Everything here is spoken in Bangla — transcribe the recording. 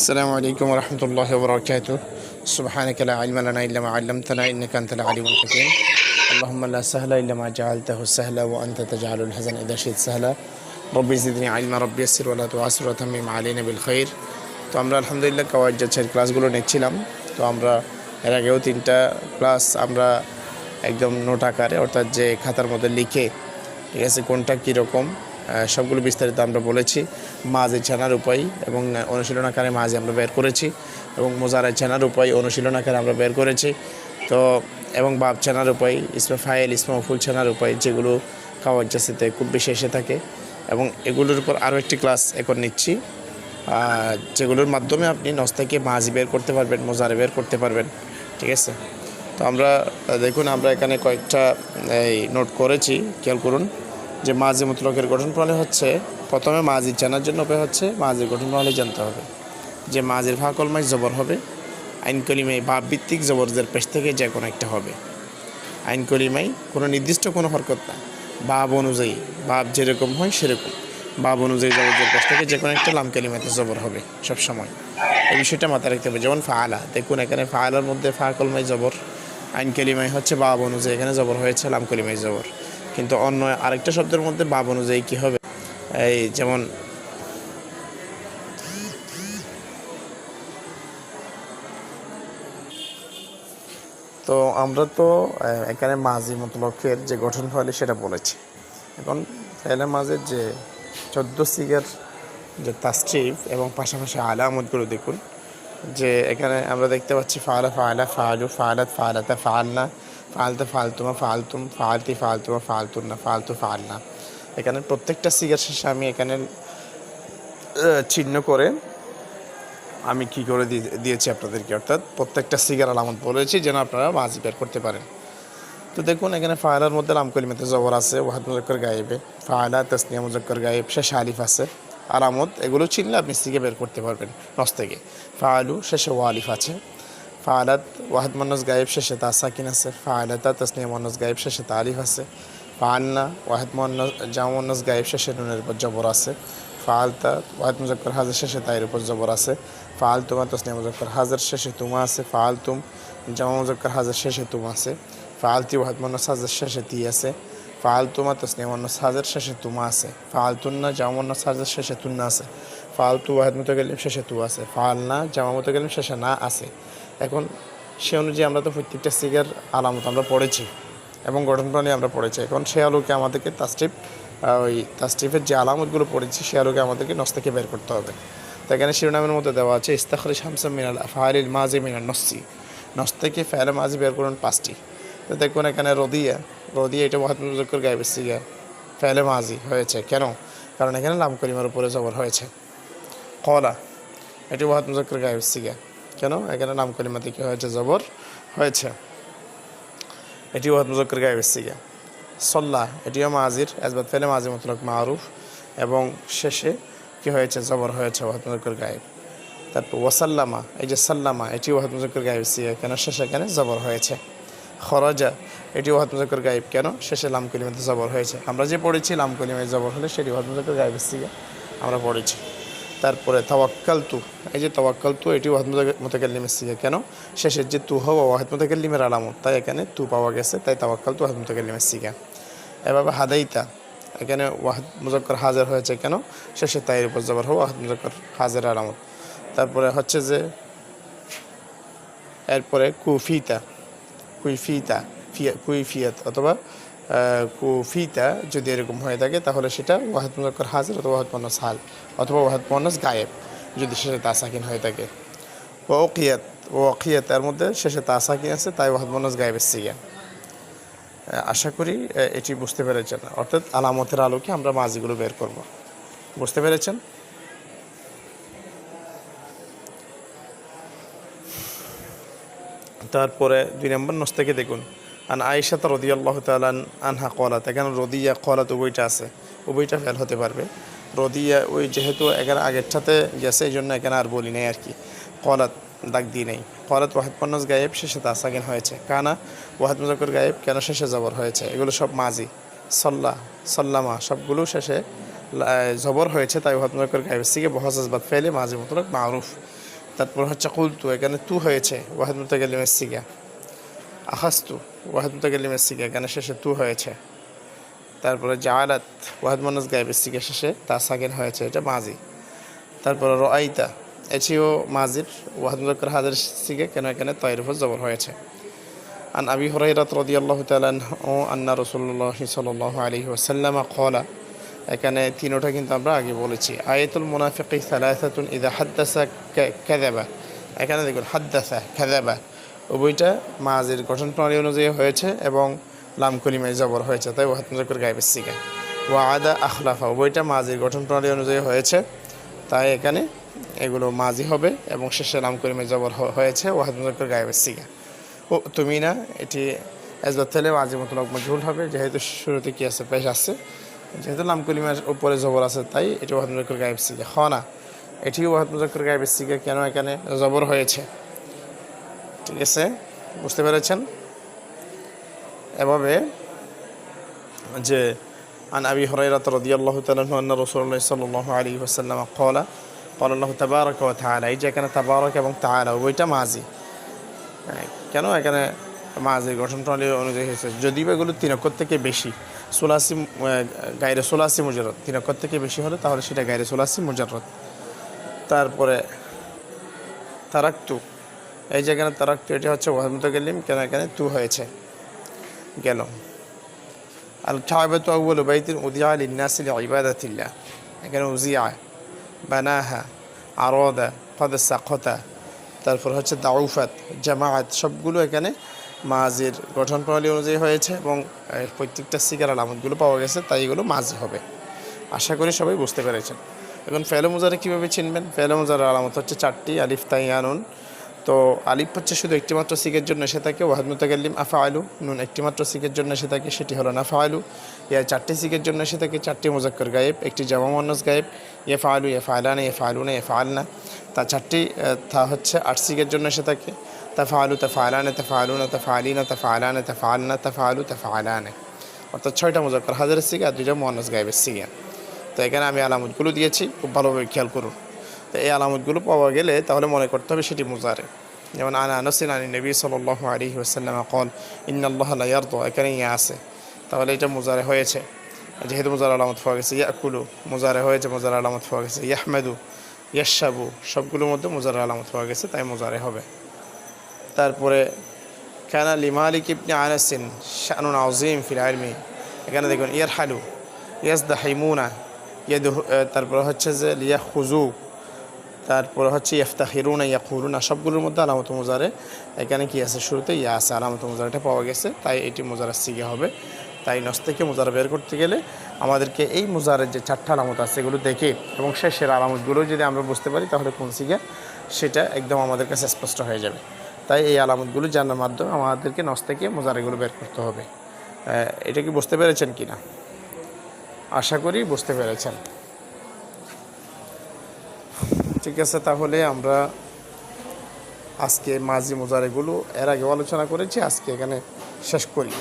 السلام عليكم ورحمة الله وبركاته سبحانك لا علم لنا إلا ما علمتنا إنك أنت العليم الحكيم اللهم لا سهل إلا ما جعلته سهلا وأنت تجعل الحزن إذا شئت سهلا ربي زدني علما ربي يسر ولا تعسر وتمم علينا بالخير তো আমরা আলহামদুলিল্লাহ কাওয়াজ যাচ্ছের ক্লাসগুলো নিচ্ছিলাম তো আমরা এর আগেও তিনটা ক্লাস আমরা একদম নোট আকারে অর্থাৎ যে খাতার মধ্যে লিখে ঠিক আছে কোনটা কীরকম সবগুলো বিস্তারিত আমরা বলেছি মাঝে ছানার উপায় এবং অনুশীলন আকারে মাঝে আমরা বের করেছি এবং মোজারে ছানার উপায় অনুশীলন আকারে আমরা বের করেছি। তো, এবং বাপ ছানার উপায়, ইসমা ফাইল ইসমা ফুল ছানার উপায়, যেগুলো কাওয়াজ জাসিতে খুব বেশি এসে থাকে। এবং এগুলোর উপর আরও একটি ক্লাস এখন নিচ্ছি। যেগুলোর মাধ্যমে আপনি নস থেকে মাঝি বের করতে পারবেন, মোজারে বের করতে পারবেন। ঠিক আছে? তো আমরা দেখুন, আমরা এখানে কয়েকটা, এই নোট করেছি। খেয়াল করুন যে মাঝি মতলকের গঠন প্রণালী হচ্ছে প্রথমে মাঝি জানার জন্য উপায় হচ্ছে, মাঝির গঠন প্রণালী জানতে হবে। যে মাঝির ফাঁকল মাই জবর হবে আইন কলিমাই ভাব ভিত্তিক জবরদের পেশ থেকে যে কোনো একটা হবে। আইন কলিমাই কোনো নির্দিষ্ট কোনো হরকত না। বাব অনুযায়ী বাব যেরকম হয় সেরকম। বাব অনুযায়ী জবরদের পেশ থেকে যে কোনো একটা লাম কালিমাতে জবর হবে সব সময় এই বিষয়টা মাথায় রাখতে হবে। যেমন ফাআলা, দেখুন এখানে ফাআলার মধ্যে ফা কলমাই জবর আইন কালিমাই হচ্ছে বাব অনুযায়ী এখানে জবর হয়েছে লাম কালিমাই জবর। কিন্তু অন্য আরেকটা শব্দের মধ্যে বাব অনুযায়ী কী হবে? এই যেমন তো আমরা তো এখানে মাঝি মতলকের যে গঠন ফলে সেটা বলেছি। এখন ফেলে মাঝের যে চোদ্দ সিগের যে তাস্ট্রিফ এবং পাশাপাশি আলামতগুলো দেখুন, যে এখানে আমরা দেখতে পাচ্ছি ফালা ফালা ফালু ফালাত ফালাতা ফালনা, ফালতা ফালতুমা ফালতুম, ফালতি ফালতুমা ফালতুন ফালতুনা ফালতু ফালনা। এখানে প্রত্যেকটা সিগার শেষে আমি এখানে চিহ্ন করে আমি কি করে দিয়ে- দিয়েছি আপনাদেরকে, অর্থাৎ প্রত্যেকটা সিগার আলামত বলেছি যেন আপনারা মাঝি বের করতে পারেন। তো দেখুন, এখানে ফায়লার মধ্যে লাম কলিমাতে জবর আছে, ওয়াহাদ মুজক্কর গায়েবে। ফায়লা, তসনিয়া মুজক্কর গায়েব, শেষ আলিফ আছে। আলামত, এগুলো চিনলে আপনি সিগে বের করতে পারবেন, নস থেকে। ফায়ালু, শেষে ওয়ালিফ আছে। ফায়ালাত, ওয়াহাদ মন্নস গায়েব, শেষে তা সাকিন আছে। ফায়ালাতা, তসনিয়া মন্নস গায়েব, শেষে তা আলিফ আছে। ফালনা ওয়াহাদ মন্নস জামা মন্নস গায়েব শেষে নুনের উপর জবর আছে। ফালতা ওয়াহেদ মুজক্কর হাজার শেষে তাইর উপর জবর আছে। ফালতুমা তসনিয়া মুজক্কর হাজার শেষে তুমা আছে। ফালতুম জামা মুজক্কর হাজার শেষে তুমা আছে। ফালতি ওয়াহাদ মন্নস হাজার শেষে তি আছে। ফালতুমা তসনিয়া মন্নস হাজার শেষে তুমা আছে। ফালতুন্না জামা মন্নস হাজার শেষে তুন্না আছে। ফালতু ওয়াহাদ মুতাকাল্লিম শেষে তু আছে। ফালনা জামা মুতাকাল্লিম শেষে না আছে। এখন সে অনুযায়ী আমরা তো প্রত্যেকটা সিগার আলামত আমরা পড়েছি। এবং গঠন প্রণালী আমরা পড়েছি। এখন সে আলোকে আমাদেরকে তাস্টিপ ওই তাস্টিফের যে আলামতগুলো পড়েছি সে আলোকে আমাদেরকে নস থেকে বের করতে হবে। তো এখানে শিরোনামের মধ্যে দেওয়া আছে, ইস্তাখরি শামসা মিনাল ফাহারিল মাজি মিনাল নসি নস থেকে মাজি বের করুন পাঁচটি। তো দেখুন এখানে রদিয়া রদিয়া এটা মহাত্মজকর গায়েবের সিগার ফেলে মাজি হয়েছে। কেন? কারণ এখানে লাম করিমার উপরে জবর হয়েছে। কলা, এটি মহাত্মজকর গায়েবের সিগার কেন? এখানে নাম কলিমাতে কি হয়েছে? জবর হয়েছে। এটি মহাত্মজকর গায়েবের সিগার সল্লাহ এটিও মাজির এজবাদ ফেলে মাজি মতলক মারুফ। এবং শেষে কি হয়েছে? জবর হয়েছে ওয়াহতমজকর গায়েব তারপর ওয়াসাল্লামা, এই যে সাল্লামা এটি ওয়াহতমজকর গায়েব সিয়া কেন? শেষে কেন জবর হয়েছে? খরজা এটি ওয়াহতমজকর গায়েব কেন? শেষে লাম কলিমাতে জবর হয়েছে। আমরা যে পড়েছি লাম কলিমায় জবর হলে সেটি ওয়াহতমজকর গায়েব সিয়া আমরা পড়েছি। তারপরে তাওয়াক্কাল তু এই যে তাওয়াক্কাল তু এটি ওয়াহেদ মোতাকাল্লিমের সিগা। কেন? শেষের যে তু হওয়া ওয়াহেদ মোতাকাল্লিমের আলামত, তাই এখানে তু পাওয়া গেছে, তাই তাওয়াক্কাল তু ওয়াহেদ মোতাকাল্লিমের সিগা। এভাবে হাদাইতা, এখানে ওয়াহেদ মুজক্কর হাজার হয়েছে কেন? শেষে তাইয়ের উপর জবর হওয়া ওয়াহেদ মুজক্কর হাজার আলামত। তারপরে হচ্ছে যে, এরপরে কুফিতা কুইফিতা ফিয়া কুইফিয়াত অথবা কুফিতা যদি এরকম হয়ে থাকে, তাহলে সেটা ওয়াহেদ মুজাক্কর হাজির অথবা ওয়াহেদ মনস হাল অথবা ওয়াহেদ মনস গায়েব যদি শেষে তাসাকিন হয়ে থাকে। ওকিয়াত ওকিয়াত এর মধ্যে শেষে তাসাকিন আছে, তাই ওয়াহেদ মনস গায়েব এসছে গিয়া আশা করি এটি বুঝতে পেরেছেন। অর্থাৎ আলামতের আলোকে আমরা মাঝিগুলো বের করব। বুঝতে পেরেছেন? তারপরে দুই নম্বর নস্তাকে দেখুন। আন আয়েশা তো রদি আল্লাহ তালান আনহা কলাত এখানে রদিয়া কলাত উভয়টা আছে, উভয়টা ফেল হতে পারবে। রদিয়া ওই যেহেতু এখানে আগেরটাতে গেছে এই জন্য এখানে আর বলি নাই আর কি কলাত দাগ দিই নেই। কলাত ওয়াহেদ পন্নস গায়েব শেষে তাসাকিন হয়েছে। কানা ওয়াহেদ মুজাক্কর গায়েব কেন শেষে জবর হয়েছে? এগুলো সব মাজি। সল্লা, সল্লামা সবগুলো শেষে জবর হয়েছে, তাই ওয়াহেদ মুজাক্কর গায়েবের সিগে বহসাজবাদ ফেলে মাঝে মতলক মারুফ। তারপর হচ্ছে কুলতু, এখানে তু হয়েছে, ওয়াহেদ মুতাকাল্লিমের সিগা। আহাস্তু ওয়াহাদ গেলি সিগা, গানের শেষে তু হয়েছে। তারপরে জাহালাত ওয়াহাদ মনোজ গায়েবের সিগা শেষে তা সাকেন হয়েছে, এটা মাজি। তারপরে রোয়াইতা এছিও মাজির, ওয়াহাদ মুতাক্কর হাজের সিগা কেন এখানে তয়ের জবর হয়েছে। আন আবি হরাইরাত রদিয়াল্লাহ তালান ও আন্না রসুল্লাহ সাল্লাহ আলহি ওসাল্লামা কলা এখানে তিনোটা কিন্তু আমরা আগে বলেছি। আয়াতুল মুনাফিক সালাহাতুন ইদা হাদ্দাসা কাদাবা এখানে দেখুন, হাদ্দাসা কাদাবা উভয়টা মাজির গঠন প্রণালী অনুযায়ী হয়েছে এবং লাম কলিমায় জবর হয়েছে, তাই ওয়াহাত মুজাক্কর গায়েবের সিগা। ওয়া আদা আখলাফা উভয়টা মাজির গঠন প্রণালী অনুযায়ী হয়েছে, তাই এখানে এগুলো মাজি হবে এবং শেষে লাম কলিমায় জবর হয়েছে ওয়াহাদ মুজাক্কর গায়েবের সিগা। ও, তুমি না, এটি এজবাত থেলে মাঝে মতো মজহুল হবে, যেহেতু শুরুতে কি আছে, পেশ আছে। যেহেতু নাম কলিমার উপরে জবর আছে, তাই এটি ওয়াহাদ মুজাক্কর গায়েব সিগা। হ না, এটিও ওয়াহাদ মুজাক্কর গায়েবের সিগা কেন এখানে জবর হয়েছে? ঠিক আছে বুঝতে পেরেছেন? এভাবে যে, আন আবি হরাইরাত রদিয়াল্লাহ তালন রসুল্লাহ সাল্লাহ আলী ওসাল্লাম কলা পাল্লাহ তাবারক ও তাহারা এই যে এখানে তাবারক এবং তাহারা ওইটা মাঝি হ্যাঁ, কেন এখানে মাঝি গঠন প্রণালী অনুযায়ী হয়েছে যদি এগুলো তিন অক্ষর থেকে বেশি, সোলাসি গাইরে সোলাসি মুজারত তিন অক্ষর থেকে বেশি হলে তাহলে সেটা গাইরে সোলাসি মুজারত তারপরে, তারাক্তু এই যে এখানে তারাক্তু এটা হচ্ছে গেলিম, কেন এখানে তু হয়েছে। গেল। আল কাবাতু আউয়ালু বাইতিন উদিয়া লিন্নাসি লিইবাদাতিল্লাহ। এখানে উজিয়া, বানাহা, আরদা কদ সাকতা তারপর হচ্ছে দাউফাত, জামায়াত, সবগুলো এখানে মাজির গঠন প্রণালী অনুযায়ী হয়েছে এবং প্রত্যেকটা সিগার আলামতগুলো পাওয়া গেছে, তাই এগুলো মাজি হবে। আশা করি সবাই বুঝতে পেরেছেন। এখন ফেলো মুজারে কীভাবে চিনবেন? ফেলো মুজারের আলামত হচ্ছে চারটি, আলিফ তাইয়ানুন তো আলিফ হচ্ছে শুধু একটিমাত্র সিকের জন্য এসে থাকে, ওয়াহাদ মুতাকাল্লিম আফা আলু নুন একটিমাত্র সিকের জন্য এসে থাকে, সেটি হলো নাফা আলু ইয়ার চারটি সিকের জন্য এসে থাকে, চারটি মুজাক্কর গায়েব, একটি জামা মন্নস গায়েব ইয়ে ফালু ইয়ে ফালানা ইয়ে ফালুনা ইয়ে ফালনা তা চারটি তা হচ্ছে আট সিকের জন্য এসে থাকে তা ফালু তা ফালানা তা ফালুনা তা ফালিনা তা ফালানা তা ফালনা তা ফালু তা ফালানা অর্থাৎ ছয়টা মুজাক্কর হাজারের সিগা আর দুইটা মন্নস গায়েবের সিগা। তো এখানে আমি আলামতগুলো দিয়েছি, খুব ভালোভাবে খেয়াল করুন। এই আলামতগুলো পাওয়া গেলে তাহলে মনে করতে হবে সেটি মুজারে যেমন, আনা আনসিন আনি নবী সাল্লাহ আলী ওসাল্লাম কল ইন্নাল্লাহ ইয়ার্দ এখানে ইয়ে আছে। তাহলে এটা মুজারে হয়েছে। যেহেতু মুজার আলামত পাওয়া গেছে, ইয়াকুলু, মুজারে হয়েছে, মুজার আলামত পাওয়া গেছে। ইয়াহমেদু ইয়াসাবু সবগুলোর মধ্যে মুজার আলামত পাওয়া গেছে, তাই মুজারে হবে। তারপরে, কানা লিমালিক ইবনে আনাসিন শানুন আজিম ফিল আলমি এখানে দেখুন ইয়ার হালু ইয়াস দা হাইমুনা ইয়াদ তারপরে হচ্ছে যে লিয়া খুজু তারপরে হচ্ছে ইফতা হিরুনা ইয়া খুরুনা সবগুলোর মধ্যে আলামত মোজারে। এখানে কি আছে শুরুতে? ইয়া আছে, আলামত মুজারাটা পাওয়া গেছে, তাই এটি মুজারা সিগে হবে। তাই নস থেকে মুজারা বের করতে গেলে আমাদেরকে এই মোজারের যে চারটা আলামত আছে, এগুলো দেখে এবং শেষের আলামতগুলো যদি আমরা বুঝতে পারি, তাহলে কোন সিগে? সেটা একদম আমাদের কাছে স্পষ্ট হয়ে যাবে। তাই এই আলামতগুলো জানার মাধ্যমে আমাদেরকে নস থেকে মুজারাগুলো বের করতে হবে। এটা কি বুঝতে পেরেছেন কি না আশা করি বুঝতে পেরেছেন। ঠিক আছে, তাহলে আমরা আজকে মাঝি মোজারেগুলো এর আগে আলোচনা করেছি, আজকে এখানে শেষ করি।